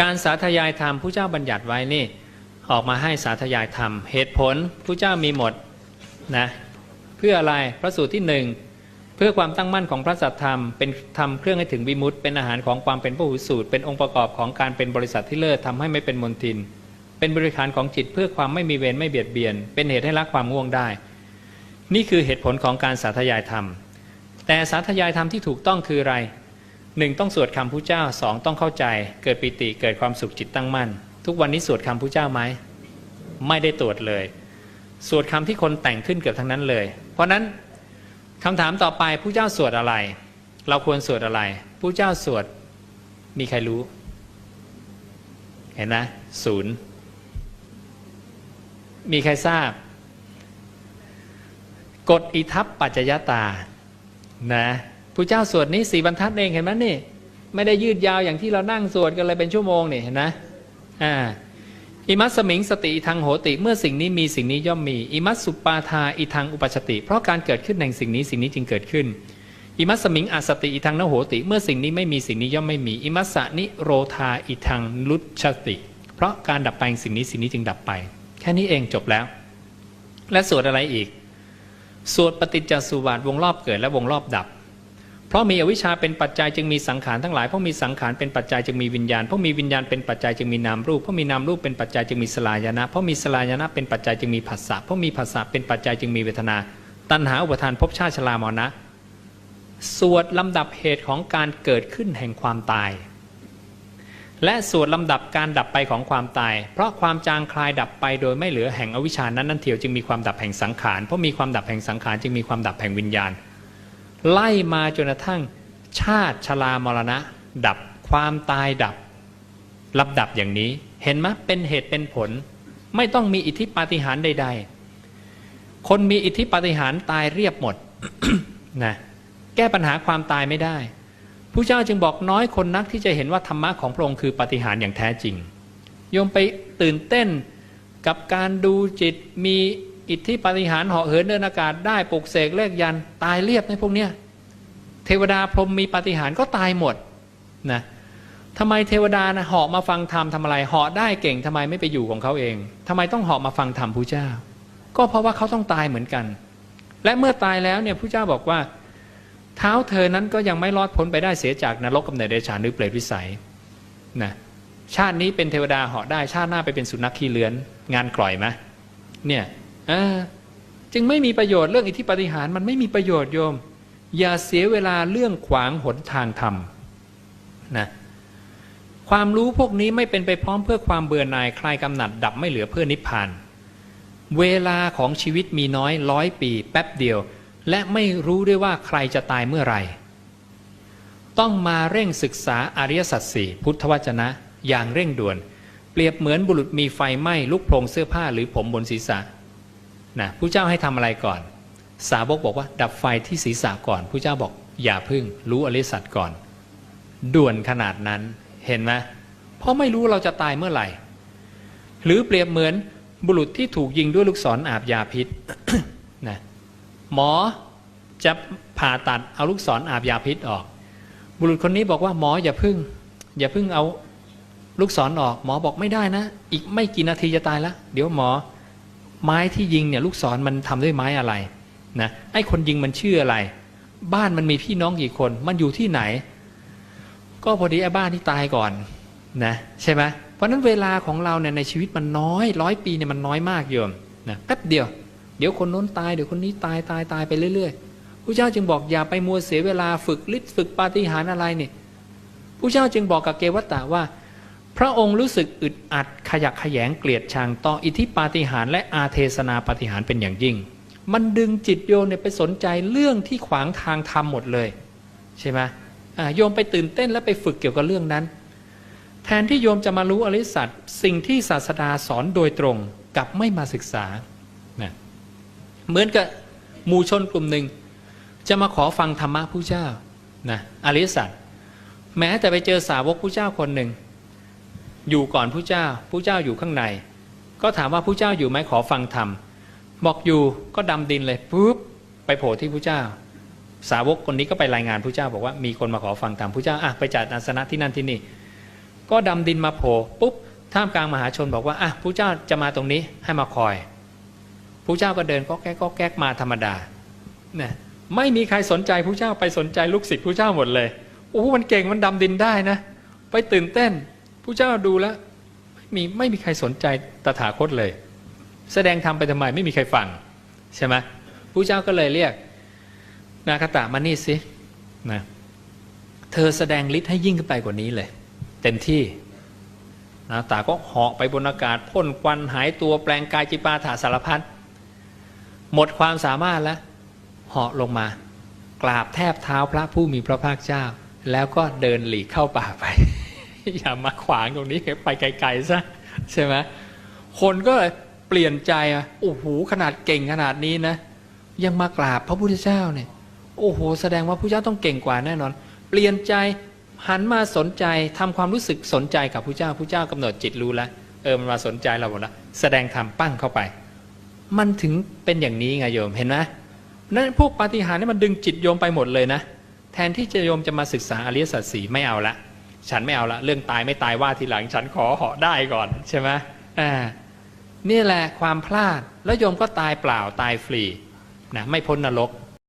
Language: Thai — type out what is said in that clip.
การสาธยายธรรมผู้เจ้าบัญญัติไว้นี่ออกมาให้สาธยายธรรม เหตุผลผู้เจ้ามีหมดนะเพื่ออะไรพระสูตรที่หนึ่งเพื่อความตั้งมั่นของพระสัทธรรมเป็นธรรมเครื่องให้ถึงวิมุตติเป็นอาหารของความเป็นพระหูสูตร เป็นองค์ประกอบของการเป็นบริษัทที่เลิศทำให้ไม่เป็นมนทิน เป็นบริการของจิตเพื่อความไม่มีเวรไม่เบียดเบียน เป็นเหตุให้ละความง่วงได้ นี่คือเหตุผลของการสาธยายธรรม แต่สาธยายธรรมที่ถูกต้องคืออะไร หนึ่งต้องสวดคำพุทธเจ้าสองต้องเข้าใจ เกิดปิติเกิดความสุขจิตตั้งมั่น ทุกวันนี้สวดคำพุทธเจ้าไหมไม่ได้ตรวจเลย สวดคำที่คนแต่งขึ้นเกือบทั้งนั้นเลย เพราะนั้นคำถามต่อไปผู้เจ้าสวดอะไร เราควรสวดอะไรผู้เจ้าสวดมีใครรู้ เห็นนะศูนย์มีใครทราบ กฎอิทัปปัจจยตานะ ผู้เจ้าสวดนี้สี่บรรทัดเองเห็นไหมนี่ ไม่ได้ยืดยาวอย่างที่เรานั่งสวดกันเลยเป็นชั่วโมงนี่เห็นนะอ่าอิมัสสมิงสติทังโหติ เมื่อสิ่งนี้มีสิ่งนี้ย่อมมีอิมัสสุปาทาอิทังอุปชติ เพราะการเกิดขึ้นแห่งสิ่งนี้สิ่งนี้จึงเกิดขึ้นอิมัสสมิงอสติอิทังนโหติ เมื่อสิ่งนี้ไม่มีสิ่งนี้ย่อมไม่มีอิมัสสนิโรธาอิทังลุชติ เพราะการดับไปสิ่งนี้สิ่งนี้จึงดับไป แค่นี้เองจบแล้ว และสวดอะไรอีก สวดปฏิจจสุบาทวงรอบเกิดและวงรอบดับ เพราะมีอวิชชาเป็นปัจจัยจึงมีสังขารทั้งหลายเพราะมีสังขารเป็นปัจจัยจึงมีวิญญาณเพราะมีวิญญาณเป็นปัจจัยจึงมีนามรูปเพราะมีนามรูปเป็นปัจจัยจึงมีสลายนะเพราะมีสลายนะเป็นปัจจัยจึงมีผัสสะเพราะมีผัสสะเป็นปัจจัยจึงมีเวทนา ตัณหาอุปทานภพชาติชรามรณะสวดลำดับเหตุของการเกิดขึ้นแห่งความตาย และสวดลำดับการดับไปของความตาย เพราะความจางคลายดับไปโดยไม่เหลือแห่งอวิชชานั้นนั่นเทียวจึงมีความดับแห่งสังขารเพราะมีความดับแห่งสังขารจึงมีความดับแห่งวิญญาณ ไล่มาจนกระทั่ง ชาติชรามรณะ ดับความตายดับลำดับอย่างนี้ เห็นไหมเป็นเหตุเป็นผล ไม่ต้องมีอิทธิปาฏิหาริย์ใด ๆ คนมีอิทธิปาฏิหาริย์ตายเรียบหมดนะแก้ปัญหาความตายไม่ได้ผู้เจ้าจึงบอกน้อยคนนักที่จะเห็นว่าธรรมะของพระองค์คือปาฏิหาริย์อย่างแท้จริง โยมไปตื่นเต้นกับการดูจิตมี อิทธิปฏิหารเหาะเหินเดินอากาศได้ปลุกเสกเลขยันตายเรียบในพวกเนี้ยเทวดาพรหมมีปฏิหารก็ตายหมดนะทำไมเทวดานะเหาะมาฟังธรรมทำอะไรเหาะได้เก่งทำไมไม่ไปอยู่ของเขาเองทำไมต้องเหาะมาฟังธรรมผู้เจ้า ก็เพราะว่าเขาต้องตายเหมือนกัน และเมื่อตายแล้วเนี่ยผู้เจ้าบอกว่า เท้าเธอนั้นก็ยังไม่รอดพ้นไปได้เสียจากนรกกำเนิดเดชานหรือเปรตวิสัยนะชาตินี้เป็นเทวดาเหาะได้ชาติหน้าไปเป็นสุนัขขี้เลือน งานกล่อยไหมเนี่ย จึงไม่มีประโยชน์เรื่องอิทธิปฏิหารมันไม่มีประโยชน์โยม อย่าเสียเวลาเรื่องขวางหนทางธรรมนะความรู้พวกนี้ไม่เป็นไปพร้อมเพื่อความเบื่อหน่ายคลายกำหนัดดับไม่เหลือเพื่อนิพพาน เวลาของชีวิตมีน้อยร้อยปี แป๊บเดียว และไม่รู้ด้วยว่าใครจะตายเมื่อไหร่ต้องมาเร่งศึกษาอริยสัจสี่พุทธวจนะ อย่างเร่งด่วน เปรียบเหมือนบุรุษมีไฟไหม้ลุกโพลงเสื้อผ้าหรือผมบนศีรษะ นะผู้เจ้าให้ทำอะไรก่อน สาวกบอกว่า ดับไฟที่ศีรษะก่อนผู้เจ้าบอกอย่าพึ่ง รู้อริสัจก่อน ด่วนขนาดนั้นเห็นไหมเพราะไม่รู้เราจะตายเมื่อไหร่ หรือเปรียบเหมือนบุรุษที่ถูกยิงด้วยลูกศรออาบยาพิษนะหมอจะผ่าตัดเอาลูกศรออาบยาพิษออก บุรุษคนนี้บอกว่าหมออย่าพึ่ง อย่าพึ่งเอาลูกศรอออก หมอบอกไม่ได้นะ อีกไม่กี่นาทีจะตายแล้วเดี๋ยวหมอ ไม้ที่ยิงเนี่ยลูกศรมันทำด้วยไม้อะไรนะไอ้คนยิงมันชื่ออะไร บ้านมันมีพี่น้องกี่คน มันอยู่ที่ไหน ก็พอดีไอ้บ้านที่ตายก่อนนะใช่ไหมเพราะนั้นเวลาของเราเนี่ยในชีวิตมันน้อยร้อยปีเนี่ยมันน้อยมากโยมนะแป๊บเดียว เดี๋ยวคนโน้นตายเดี๋ยวคนนี้ตายตายตายไปเรื่อยๆผู้เจ้าจึงบอกอย่าไปมัวเสียเวลาฝึกฤทธิ์ฝึกปาฏิหาริย์อะไรเนี่ยผู้เจ้าจึงบอกกับเกวัตตะว่า พระองค์รู้สึกอึดอัดขยักขยงเกลียดชังต่ออิทธิปาฏิหาริย์และอาเทศนาปาฏิหาริย์เป็นอย่างยิ่ง มันดึงจิตโยมเนี่ยไปสนใจเรื่องที่ขวางทางธรรมหมดเลยใช่ไหมโยมไปตื่นเต้นและไปฝึกเกี่ยวกับเรื่องนั้น แทนที่โยมจะมารู้อริสัตสิ่งที่ศาสดาสอนโดยตรงกับไม่มาศึกษานะเหมือนกับหมู่ชนกลุ่มหนึ่งจะมาขอฟังธรรมะผู้เจ้านะอริสัตแม้แต่ไปเจอสาวกผู้เจ้าคนหนึ่ง อยู่ก่อนผู้เจ้าผู้เจ้าอยู่ข้างใน ก็ถามว่าผู้เจ้าอยู่ไหมขอฟังธรรมบอกอยู่ก็ดำดินเลยปุ๊บไปโผล่ที่ผู้เจ้า สาวกคนนี้ก็ไปรายงานผู้เจ้า บอกว่ามีคนมาขอฟังธรรมผู้เจ้าอะไปจัดอาสนะที่นั่นที่นี่ ก็ดำดินมาโผล่ปุ๊บท่ามกลางมหาชนบอกว่าอะผู้เจ้าจะมาตรงนี้ให้มาคอยผู้เจ้าก็เดินก็แก๊กก็แก๊กมาธรรมดาเนี่ยไม่มีใครสนใจผู้เจ้าไปสนใจลูกศิษย์ผู้เจ้าหมดเลยโอ้มันเก่งมันดำดินได้นะ ไปตื่นเต้น ผู้เจ้าดูแล้วไม่มีไม่มีใครสนใจตถาคตเลย แสดงธรรมไปทำไมไม่มีใครฟังใช่ไหมผู้เจ้าก็เลยเรียก นาคตะมานี่สินะเธอแสดงฤทธิ์ให้ยิ่งขึ้นไปกว่านี้เลย เต็มที่นาตาก็เหาะไปบนอากาศพ่นควันหายตัวแปลงกายจิปาถาสารพัดหมดความสามารถแล้วเหาะลงมา กราบแทบเท้าพระผู้มีพระภาคเจ้า แล้วก็เดินหลีกเข้าป่าไป อย่ามาขวางตรงนี้ไปไกลๆซะใช่ไหมคนก็เลยเปลี่ยนใจอะโอ้โหขนาดเก่งขนาดนี้นะ ยังมากราบพระพุทธเจ้าเนี่ย โอ้โห แสดงว่าพระเจ้าต้องเก่งกว่าแน่นอน เปลี่ยนใจหันมาสนใจทำความรู้สึกสนใจกับพระเจ้าพระเจ้ากำหนดจิตรู้แล้วเออมันมาสนใจเราหมดแล้วแสดงธรรมปั้งเข้าไป มันถึงเป็นอย่างนี้ไงโยมเห็นไหมนั่นพวกปาฏิหาริย์นี่มันดึงจิตโยมไปหมดเลยนะ แทนที่จะโยมจะมาศึกษาอริยสัจสีไม่เอาละ ฉันไม่เอาละเรื่องตายไม่ตายว่าทีหลัง ฉันขอเหาะได้ก่อนใช่ไหมอ่านี่แหละความพลาดแล้วโยมก็ตายเปล่าตายฟรีนะไม่พ้นนรก